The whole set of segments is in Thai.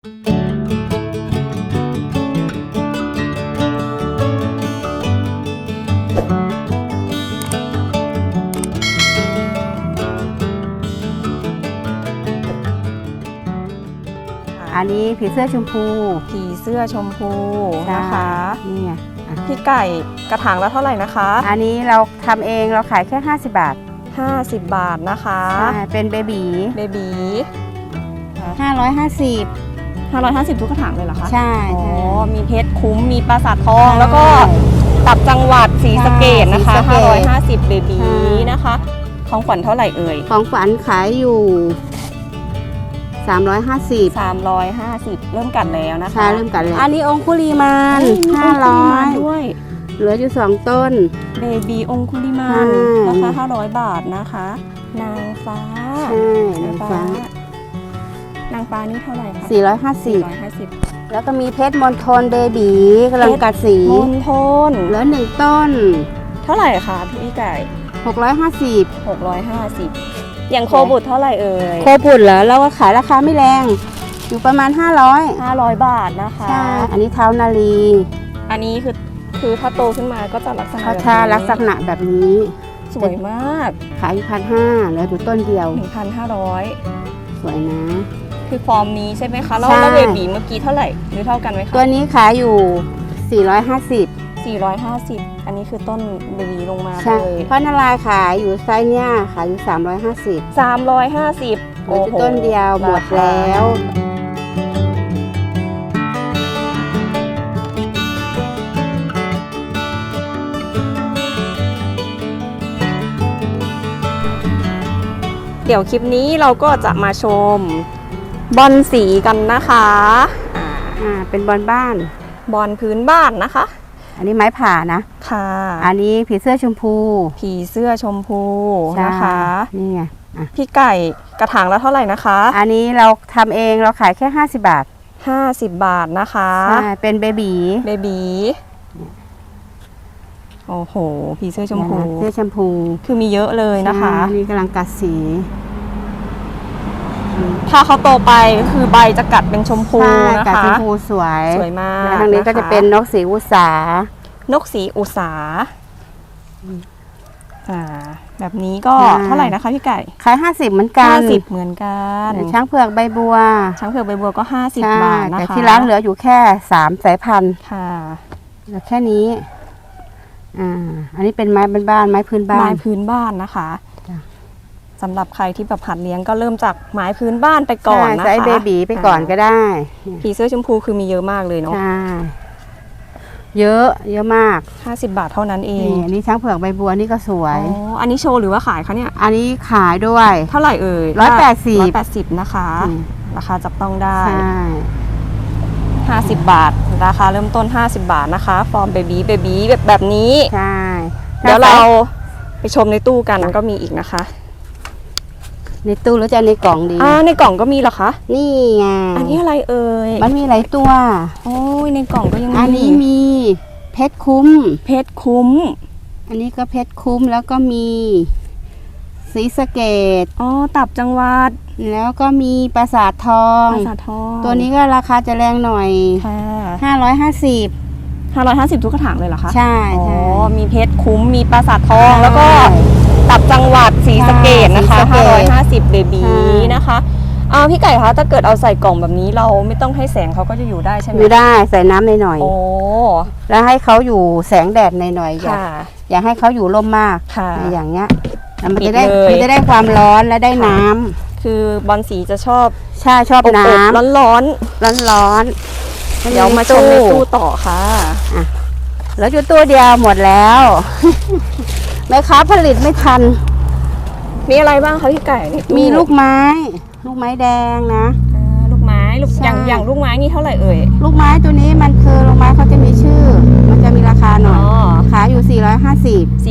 อันนี้ผีเสื้อชมพูผีเสื้อชมพูนะคะ นี่ไงพี่ไก่กระถางละเท่าไหร่นะคะ อันนี้เราทำเองเราขายแค่ 50 บาท50 บาทนะคะ ใช่เป็นเบบีเบบี 550 550 ทุกกระถางเลยเหรอคะใช่อ๋อ ใช่มีเพชรคุ้ม มีปราสาททองใช่แล้วก็ตับจังหวัดสีสะเกดนะคะใช่ศรีสะเกษ550 เบบีใช่นะคะ ของขวัญเท่าไหร่เอ่ย ของฝันขายอยู่ 350 350 เริ่มกัดแล้วนะคะ ใช่เริ่มกันแล้วอันนี้องคุลีมานเฮ้ยมีองคุลิมาน500ด้วยเหลืออยู่ 2 ต้น เบบีองคุลิมานใช่ราคา500 บาทนะคะ นางฟ้า ใช่นางนางฟ้าฟ้านางฟ้านี่เท่าไหร่คะ450 450แล้วก็มีเพชรมณฑลเบบีกำลังกัดสีมณฑลเหลือหนึ่งต้น เท่าไหร่คะพี่ไก่ 650 650 อย่างโคบุตรเท่าไหร่เอ่ยโคบุตรเหรอเราก็ขายราคาไม่แรง อยู่ประมาณ 500 500 บาทนะคะ ใช่ อันนี้เท้านาลี อันนี้คือคือถ้าโตขึ้นมาก็จะลักษณะเขาแบบทาลักษณะแบบนี้ สวยมาก ขายอยู่พันห้าเหลืออยู่ต้นเดียว 1,500 สวยนะ คือฟอร์มนี้ใช่ไหมคะ แล้วใช่ แล้วเบบีเมื่อกี้เท่าไหร่หรือเท่ากันไหมคะตัวนี้ขายอยู่ 450 450 อันนี้คือต้นเบบีลงมาใช่เลย เพราะนาลายขายอยู่ไซส์เนี้ยขายอยู่ 350 350เหลืออยู่ต้นเดียวหมดแล้ว เดี๋ยวคลิปนี้เราก็จะมาชม บอลสีกันนะคะอ่าอ่าเป็นบอลบ้าน บอลพื้นบ้านนะคะ อันนี้ไม้ผ่านะ ค่ะ อันนี้ผีเสื้อชมพู ผีเสื้อชมพูใช่นะคะนี่ไงพี่ไก่กระถางละเท่าไหร่นะคะ อันนี้เราทำเองเราขายแค่ 50 บาท 50 บาทนะคะใช่เป็นเบบีเบบีโอ้โห ผีเสื้อชมพู เสื้อชมพู คือมีเยอะเลยนะคะใช่นี่กำลังกัดสี ถ้าเขาโตไปก็คือใบจะกัดเป็นชมพูใช่นะกัดคะ ชมพูสวยสวยมากแล้วทางนี้ก็จะคเป็นนกสีอุสานกสีอุสาอ่า แบบนี้ก็อ่าเท่าไหร่นะคะพี่ไก่ขาย50 เหมือนกันห้าสิบเหมือนกันช้างเผือกใบบัวช้างเผือกใบบัวก็ห้าสิบใช่บาทนะคะแต่ที่ร้านเหลืออยู่แค่3สายพันธุ์ค่ะเหลือแค่นี้อ่าอันนี้เป็นไม้บ้านๆไม้พื้นบ้าไม้น พื้นบ้านนะคะจ้ะ สำหรับใครที่แบบหัดเลี้ยงก็เริ่มจากไม้พื้นบ้านไปก่อนใช่นะคะไซส์เบบีไปก่อนก็ได้ ผีเสื้อชมพูคือมีเยอะมากเลยเนาะใช่เยอะเยอะมากห้าสิบบาทเท่านั้นเองนี่อันนี้ช้างเผือกใบบัวนี่ก็สวยอ๋ออันนี้โชว์หรือว่าขายคะเนี่ย อันนี้ขายด้วย เท่าไหร่เอ่ยร้อยแปดสิบร้อยแปดสิบนะคะอืมราคาจับต้องได้ใช่50บาท ราคาเริ่มต้น 50 บาทนะคะ ฟอร์มเบบีเบบีแบบแบบนี้ ใช่ เดี๋ยวเราไปชมในตู้กันก็มีอีกนะคะ ในตู้หรือจะในกล่องดีอ่าในกล่องก็มีเหรอคะ นี่ไงอันนี้อะไรเอ่ย มันมีหลายตัว โอ้ยในกล่องก็ยังอันนี้มีเพชรคุ้ม เพชรคุ้ม อันนี้ก็เพชรคุ้มแล้วก็มีสีสะเกตอ๋อ ตับจังหวัด แล้วก็มีปราสาททองภาษาทอง ตัวนี้ก็ราคาจะแรงหน่อยค่ะ550 550ทุกกระถางเลยเหรอคะ ใช่ อ๋อใช่มีเพชรคุ้ม มีปราสาททองใช่แล้วก็ ตับจังหวัดสีสะเกตนะคะใช่สีสะเกษ 550เบบีใช่นะคะอ่าพี่ไก่คะถ้าเกิดเอาใส่กล่องแบบนี้เราไม่ต้องให้แสงเขาก็จะอยู่ได้ใช่ไหมอยู่ได้ใส่น้ำหน่อยโอ้ๆแล้วให้เขาอยู่แสงแดดหน่อยๆอย่าค่ะ อย่าให้เขาอยู่ร่มมากค่ะอย่างเงี้ยแล้วมันปิดจะได้เลย มันจะได้ความร้อนและได้น้ำคือบอลสีจะชอบใช่ชอบอบน้ๆร้อนร้อนำร้อนร้อนๆๆเดี๋ยวมาชมในตู้ต่อค่ะแล้วอยู่ตัวเดียวหมดแล้ว แม่ค้าผลิตไม่ทัน มีอะไรบ้างคะพี่ไก่ในตู้มีลูกไม้ ลูกไม้แดงนะ อ่าลูกไม้ลูกใช่ อย่างอย่างลูกไม้นี่เท่าไหร่เอ่ยลูกไม้ตัวนี้มันคือลูกไม้เขาจะมีชื่อ มันจะมีราคาหน่อ๋ออยขายอยู่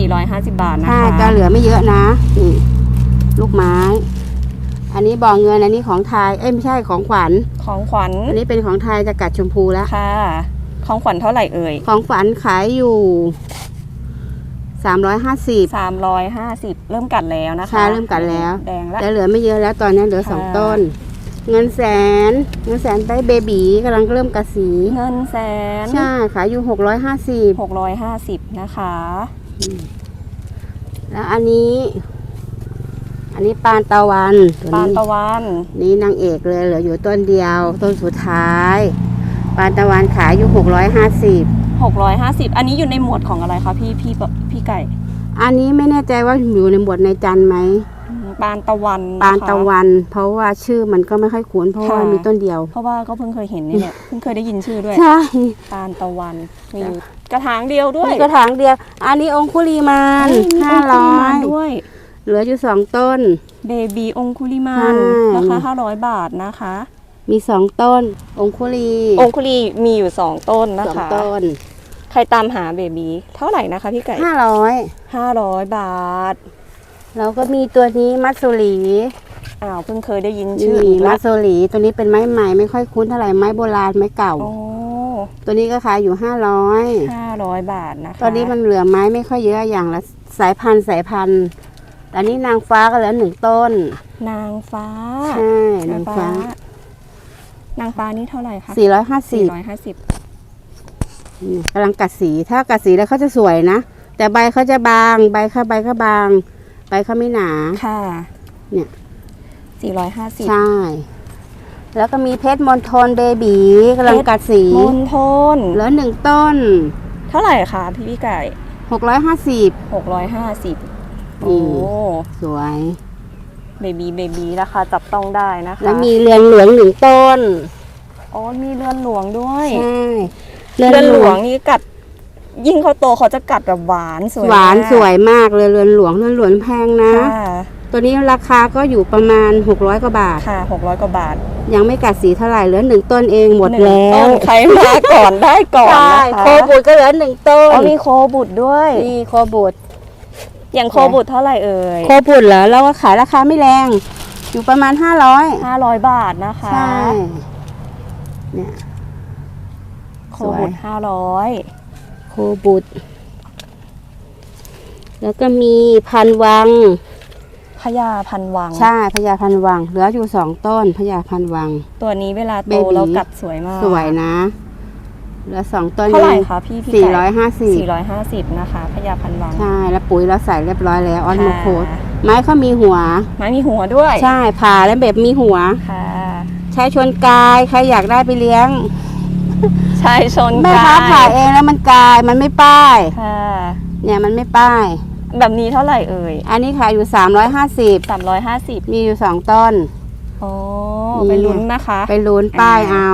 450 450 บาทนะใช่คะจะเหลือไม่เยอะนะนี่ลูกไม้ อันนี้บ่อเงินอันนี้ของไทยเอ้ยไม่ใช่ของขวัญ ของขวัญอันนี้เป็นของไทยจะกัดชมพูแล้ว ค่ะ ของขวัญเท่าไหร่เอ่ยของขวัญขายอยู่ 350 350 เริ่มกัดแล้วนะคะใช่เริ่มกัดแล้ว แดงแล้วแต่เหลือไม่เยอะแล้วตอนนี้เหลือสองค่ะต้น เงินแสน เงินแสนไปเบบีกำลังเริ่มกระสี เงินแสน ใช่ขายอยู่หกร้อยห้าสิบหกร้อยห้าสิบนะคะ แล้วอันนี้ อันนี้ปานตะวันตัวปานนี้ตะวัน นี่นางเอกเลยเหลืออยู่ต้นเดียว ต้นสุดท้าย ปานตะวันขายอยู่ห กร้อยห้าสิบหกร้อยห้าสิบอันนี้อยู่ในหมวดของอะไรคะพี่พี่ปะพี่ไก่ อันนี้ไม่แน่ใจว่าอยู่ในหมวดในจันทร์ไหมอืมปานตะวันปานตะควัน เพราะว่าชื่อมันก็ไม่ค่อยคุ้นเพราะว่าค่ะมีต้นเดียว เพราะว่าก็เพิ่งเคยเห็นนี่แหละเพิ่งเคยได้ยินชื่อด้วยใช่ปานตะวันมีอยู่กระถางเดียวด้วยมีกระถางเดียว อันนี้องคุลีมานเฮ้ยมีห้าองคุร้ลิอมานยด้วยเหลืออยู่สองต้น เบบีองคุลิมาใช่นราคาห้าร้อยบาทนะคะ มีสองต้น องคุลีองคุลีมีอยู่สองต้นนะสองคะต้นใครตามหาเบบีเท่าไหร่นะคะพี่ไก่ห้าร้อยห้าร้อยบาทแล้วก็มีตัวนี้มัตสุรีอ้าวเพิ่งเคยได้ยินชื่อนี่อีกมัแล้ตวสุรีตัวนี้เป็นไม้ใหม่ไม่ค่อยคุ้นเท่าไหร่ไม้โบราณไม้เก่า โอ้ตัวนี้ก็ขายอยู่ห้าร้อยห้าร้อยบาทนะคะตอนนี้มันเหลือไม้ไม่ค่อยเยอะอย่างละสายพันธุ์สายพันธุ์อันนี้นางฟ้าก็เหลือหนึ่งต้นนางฟ้าใช่นางฟ้า นางฟ้านี่เท่าไหร่คะสี่ร้อยห้าสิสี่บร้อยห้าสิบกำลังกัดสีถ้ากัดสีแล้วเขาจะสวยนะ แต่ใบเขาจะบางใบเขาใบเขาบาง ใบเขาไม่หนา ค่ะเนี่ยสี่ร้อยห้าสิบใช่ แล้วก็มีเพชรมณฑลเบบีกำลังกัดสีมณฑลเหลือหนึ่งต้น เท่าไหร่คะพี่พี่ไก่หกร้อยห้าสิบหกร้อยห้าสิบอืโอ้มสวย เบบีเบบีราคาจับต้องได้นะคะแล้วมีเรือนหลวงหนึ่งต้นอ๋อมีเรือนหลวงด้วยใช่เรือนหลวงนี่กัด ยิ่งเขาโตเขาจะกัดแบบหวานสวยหวานมกสวยมากเลยเรือนหลวงเรือนหลวงแพงนะค่ะตัวนี้ราคาก็อยู่ประมาณ 600 กว่าบาท ค่ะหกร้อยกว่าบาท ยังไม่กัดสีเท่าไหร่ เหลือหนึ่งต้นเองหมดนึ่งแล้ต้วนใครมาก่อนได้ก่อนใช่นะคะ โคบุตรก็เหลือหนึ่งต้นอ๋อมีโคบุตรด้วยนี่โคบุตร อย่างโคบุตรเท่าไหร่เอ่ยโคบุตรเหรอเราก็ขายราคาไม่แรง อยู่ประมาณ500ห้าร้อยบาทนะคะใช่เนี่ยโคบุตรห้าร้อยโคบุตรแล้วก็มีพันวังพญาพันวัง ใช่พญาพันวัง เหลืออยู่สองต้นพญาพันวัง ตัวนี้เวลาโตเบบีแล้วกัดสวยมาก สวยนะ เหลือสองต้นเท่าไหร่นี้คะพี่พี่สี่ร้อยห้าสิบสี่ร้อยห้าสิบนะคะพญาพันวังใช่แล้วปุ๋ยเราใส่เรียบร้อยแล้วออนโมโคดค่ะไม้เขามีหัว ไม้มีหัวด้วย ใช่ผ่าแล้วแบบมีหัวค่ะใช้ชนกายใครอยากได้ไปเลี้ยงชายชนแม่กาค้ายผ่าเองแล้วมันกายมันไม่ป้ายค่ะเนี่ยมันไม่ป้ายแบบนี้เท่าไหร่เอ่ย อันนี้ขายอยู่ 350สามร้อยห้าสิบมีอยู่ 2 ต้น โอ้นี่ไปลุ้นนะคะ ไปลุ้นป้ายเอา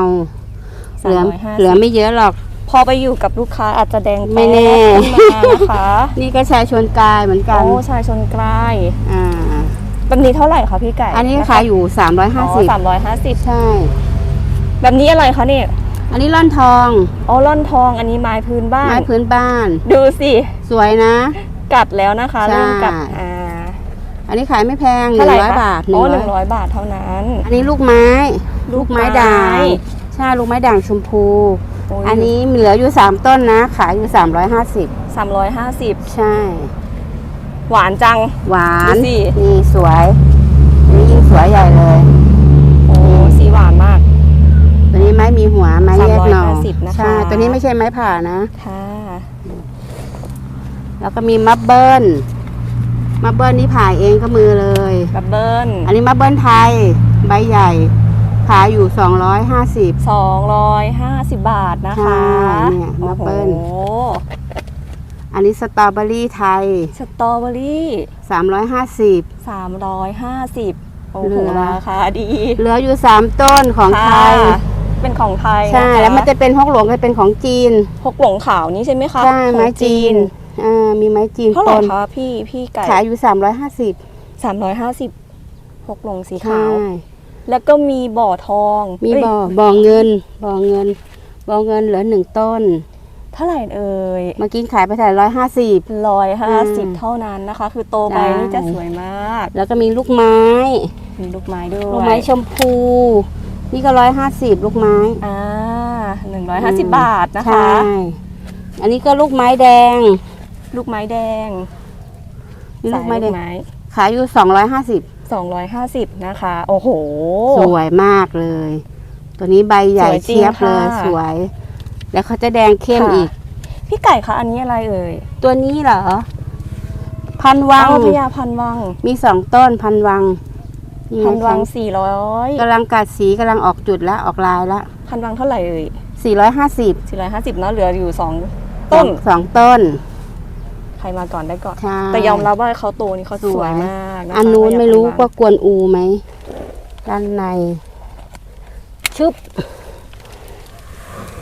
เหลือ350เหลือไม่เยอะหรอก พอไปอยู่กับลูกค้าอาจจะแดงไม่แน่ป๊ดขึ้นมานะคะนี่ก็ชายชนกายเหมือนกันโอ้ชายชนกลายอ่าแบบนี้เท่าไหร่คะพี่ไก่อันนี้ะคะขายอยู่อ๋อสามร้อยห้าสิบ350ใช่ แบบนี้อะไรคะเนี่ยอันนี้ล่อนทองอ๋อล่อนทองอันนี้ไม้พื้นบ้านไม้พื้นบ้าน ดูสิสวยนะ กัดแล้วนะคะใช่ เริ่มกัดอ่าอันนี้ขายไม่แพงหเท่านึ่ไหร่งร้อยคะบาทโอ้หหนึ่นึ่งงร้อยร้อยบาทเท่านั้น อันนี้ลูกไม้ ลูลูกกไม้ไม้ด่าง ใช่ลูกไม้ด่างชมพูโยอันนี้เหลืออยู่3ต้นนะ ขายอยู่350สามร้อยห้าสิบใช่ หวานจัง หวานดูสินี่สวยอันนี้ยิ่งสวยใหญ่เลย โอ้สีหวานมาก ตัวนี้ไม้มีหัวไม้แยกหน่อ350นะคะใช่ตัวนี้ไม่ใช่ไม้ผ่านะค่ะแล้วก็มีมับเบิลมับเบิลนี่ผ่าเองก็มือเลยบับเบิ้ลอันนี้มับเบิลไทย ใบใหญ่ ขายอยู่ 250สองร้อยห้าสิบบาทนะคะใช่เนี่ยบัโอ้บโหเบิ้ล อันนี้สตรอเบอรี่ไทย สตรอเบอรี่350สามร้อยห้าสิบโอ้เหโหลือ ราคาดีเหลืออยู่ 3 ต้นของไทย ค่ะเป็นของไทยใช่ คแล้วมันจะเป็นฮกหลวงก็เป็นของจีนพกหลงขาวนี้ใช่ไหมคะใช่ของไม้จีนอ่ามีไม้จีนเท่าไหปร่นคะพี่พี่ไก่ขายอยู่ 350สามร้อยห้าสิบพกหลงสีใช่ขาว แล้วก็มีบ่อทองมีเอ้ยบ่อบ่อเงินบ่อเงินบ่อเงินเหลือหนึ่งต้น เท่าไหร่เอ่ยเมื่อกี้ขายไปถ่ายร้อยห้าสิบ ร้อยห้าสิบอืมเท่านั้นนะคะ คือโตไปใช่นี่จะสวยมาก แล้วก็มีลูกไม้มีลูกไม้ด้วยลูกไม้ชมพู นี่ก็ร้อยห้าสิบลูกไม้อ่าหนึ่งร้อยห้าสิบบาทนะคะ ใช่อันนี้ก็ลูกไม้แดงลูกไม้แดงนี่ลูกไม้แดงสายขายอยู่สองร้อยห้าสิบ 250 นะคะ โอ้โห สวยมากเลย ตัวนี้ใบใหญ่สวยจริงเชียบเลยค่ะ สวย แล้วเขาจะแดงเข้มค่ะอีก พี่ไก่คะอันนี้อะไรเอ่ยตัวนี้เหรอ พันวังอ๋อพญาพันวัง มีสองต้นพันวังนี่พันวังนะคะ400 กำลังกัดสีกำลังออกจุดแล้วออกลายแล้วพันวังเท่าไหร่เอ่ย450 450เนาะเหลืออยู่ 2 ต้น สองต้นใครมาก่อนได้ก่อน ใช่ แต่ยอมรับว่าเขาโตนี่เขาสสววยยมากนะคะอันนู้นพญไม่รู้พันวังว่ากวนอูไหมด้านใน ชึบ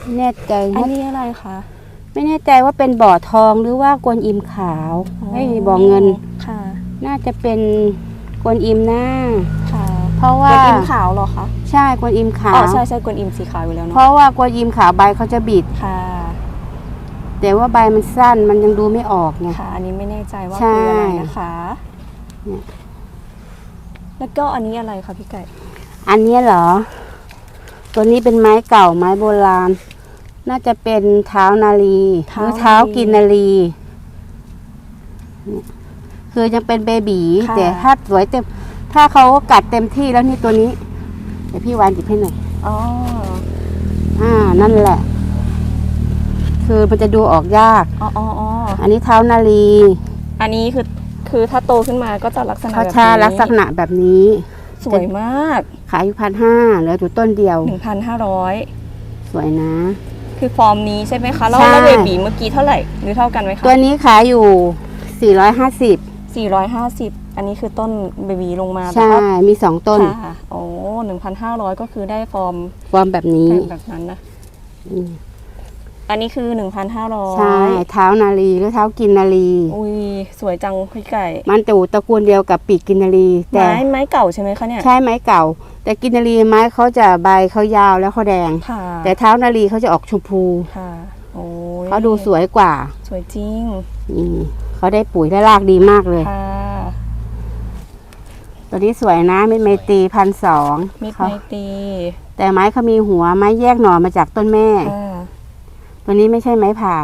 ไม่แน่ใจอันนะนี้อะไรคะ ไม่แน่ใจว่าเป็นบ่อทองหรือว่ากวนอิมขาวไอ้ยบ่อเงิน ค่ะ น่าจะเป็นกวนอิมหน้า ค่ะเพราะกว่าวนอิมขาวเหรอคะ ใช่กวนอิมขาวอ๋อใช่ใช่กวนอิมสีขาวอยู่แล้วเพเนาะ ราะว่ากวนอิมขาวใบเขาจะบิด ค่ะ แต่ว่าใบมันสั้นมันยังดูไม่ออกไง ค่ะ อันนี้ไม่แน่ใจว่าใช่ คืออะไรนะคะเนี่ยแล้วก็อันนี้อะไรคะพี่ไก่ อันเนี้ยเหรอ ตัวนี้เป็นไม้เก่าไม้โบราณ น่าจะเป็นเท้านาลีหรือเท้ากินนาลีเนี่ยคือยังเป็นเบบีค่ะ แต่ถ้าสวยเต็ม ถ้าเขากัดเต็มที่แล้วนี่ตัวนี้ เดี๋ยวพี่วานหยิบให้หน่อย อ๋อ อ่า นั่นแหละ คือมันจะดูออกยาก อ๋ออ๋ออ๋ออันนี้เท้านาลีอันนี้คือคือถ้าโตขึ้นมาก็จะลักษณะเขาแบบชานี้ลักษณะแบบนี้สวยมากขายอยู่พันห้าเหลืออยู่ต้นเดียว 1,500 สวยนะ คือฟอร์มนี้ใช่ไหมคะแล้วใช่ แล้วเบบีเมื่อกี้เท่าไหร่หรือเท่ากันไหมคะตัวนี้ขายอยู่ 450 450 อันนี้คือต้นเบบีลงมาใช่แต่ว่ามีสองต้นค่ะโอ้1,500 ก็คือได้ฟอร์มฟอร์มแบบนี้ แบบนั้นนะอืม อันนี้คือใช่1,500เท้านาลีหรือเท้ากินนาลีอุ้ยสวยจังพี่ไก่ มันจะตระกูลเดียวกับปีกกินนาลีแต่ไม้ไม้เก่าใช่ไหมคะเนี่ยใช่ไม้เก่า แต่กินนาลีไม้เขาจะใบเขายาวแล้วเขาแดงค่ะแต่เท้านาลีเขาจะออกชมพูค่ะโอ้ยเขาดูสวยกว่า สวยจริงอืมเขาได้ปุ๋ยได้รากดีมากเลยค่ะตัวนี้สวยนะมิตรไมตรีพันสองมิตรเขาไมตรีแต่ไม้เขามีหัวไม้แยกหน่อมาจากต้นแม่ค่ะตั วนี้ไม่ใช่ไม้ผ่า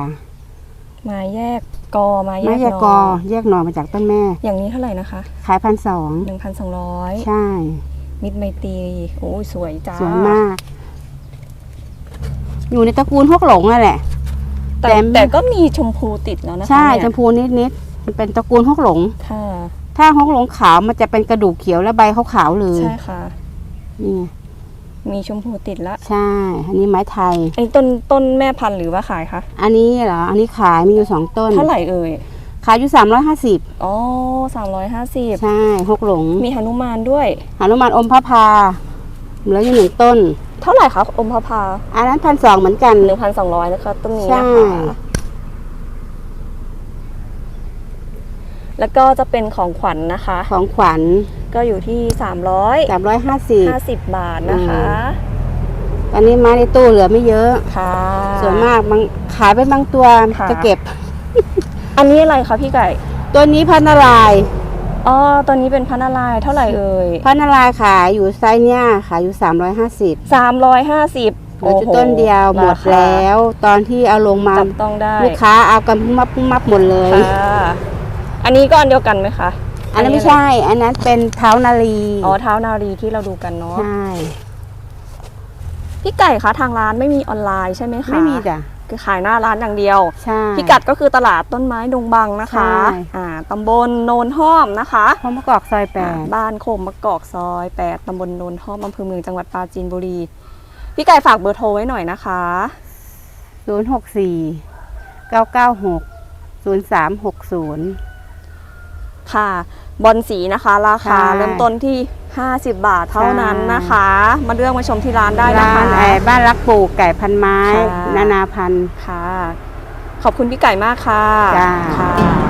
ไม้แยกกอไม้แยไม้กแยกหกน่อแยกหน่อมาจากต้นแม่อย่างนี้เท่าไหร่นะคะ ขายพันสอง1,200 ใช่ มิตรไมตรีโอ้ยสวยจ้าสวยมาก อยู่ในตระกูลพวกหลงนั่นแหละ แต่แต่ แต่ก็มีชมพูติดแล้วนะคะใช่เนี่ยชมพูนิดๆมันเป็นตระกูลฮกหลง ค่ะถ้าฮกหลงขาวมันจะเป็นกระดูกเขียวและใบขาวๆเลยใช่ค่ะ นี่ไง มีชมพูติดละใช่ อันนี้ไม้ไทยอันนี้ต้นต้นแม่พันธุ์หรือว่าขายคะอันนี้เหรอ อันนี้ขายมีอยู่สองต้น เท่าไหร่เอ่ย ขายอยู่สามร้อยห้าสิบอ๋อสามร้อยห้าสิบใช่ฮกหลง มีหนุมานด้วยหานุมานอมพระพาเหลืออยู่หนึ่งต้น เท่าไหร่คะอมพพา อันนั้นพันสองเหมือนกันหนึ่งพันสองร้อยนะคะต้นนี้ใช่นะคะแล้วก็จะเป็นของขวัญนะคะ ของขวัญ ก็อยู่ที่สามร้อยสามร้อยห้าสิบห้าสิบบาทนะคะตอนนี้ไม้ในตู้เหลือไม่เยอะ ค่ะ ส่วนมากบางขายไปบางตัวค่ะ จะเก็บ อันนี้อะไรคะพี่ไก่ ตัวนี้พันนารายณ์อ๋อตัวนี้เป็นพันอะไรเท่าไหร่เอ่ยพันนารายณ์ขายอยู่ไซส์เนี้ยขายอยู่สามร้อยห้าสิบสามร้อยห้าสิบเหลือจุดต้นเดียวหมดแล้ว ตอนที่เอาลงมาจับต้องได้ลูกค้าเอากันพุ่มมับพุ่มมับหมดเลย ค่ะ อันนี้ก็อันเดียวกันไหมคะ อันนั้นไม่ใช่ อันนั้นเป็นเท้านารีอ๋อเท้านารีที่เราดูกันเนาะใช่พี่ไก่คะทางร้านไม่มีออนไลน์ใช่ไหมคะไม่มีจ้ะคือขายหน้าร้านอย่างเดียวใช่พิกัดก็คือตลาดต้นไม้ดงบังนะคะอ่าตำบลโนนห้อมนะคะคมะกอกซอยแปดบ้านโคมมะกอกซอยแปดตำบลโนนห้อมอำเภอเมืองจังหวัดปราจีนบุรี พี่ไก่ฝากเบอร์โทรไว้หน่อยนะคะศูนย์หกสี่เก้าเก้าหกศูนย์สามหกศูนย์ ค่ะบอลสีนะคะราคาใช่ เริ่มต้นที่ 50 บาทเท่านั้นใช่นะคะ มาเลือกมาชมที่ร้านได้นะร้าคะ นไอ้บ้านรักปลูกไก่พันไม้ ค่ะ นานาพันธุ์ ค่ะ ขอบคุณพี่ไก่มากค่ะจ้า ค่ะ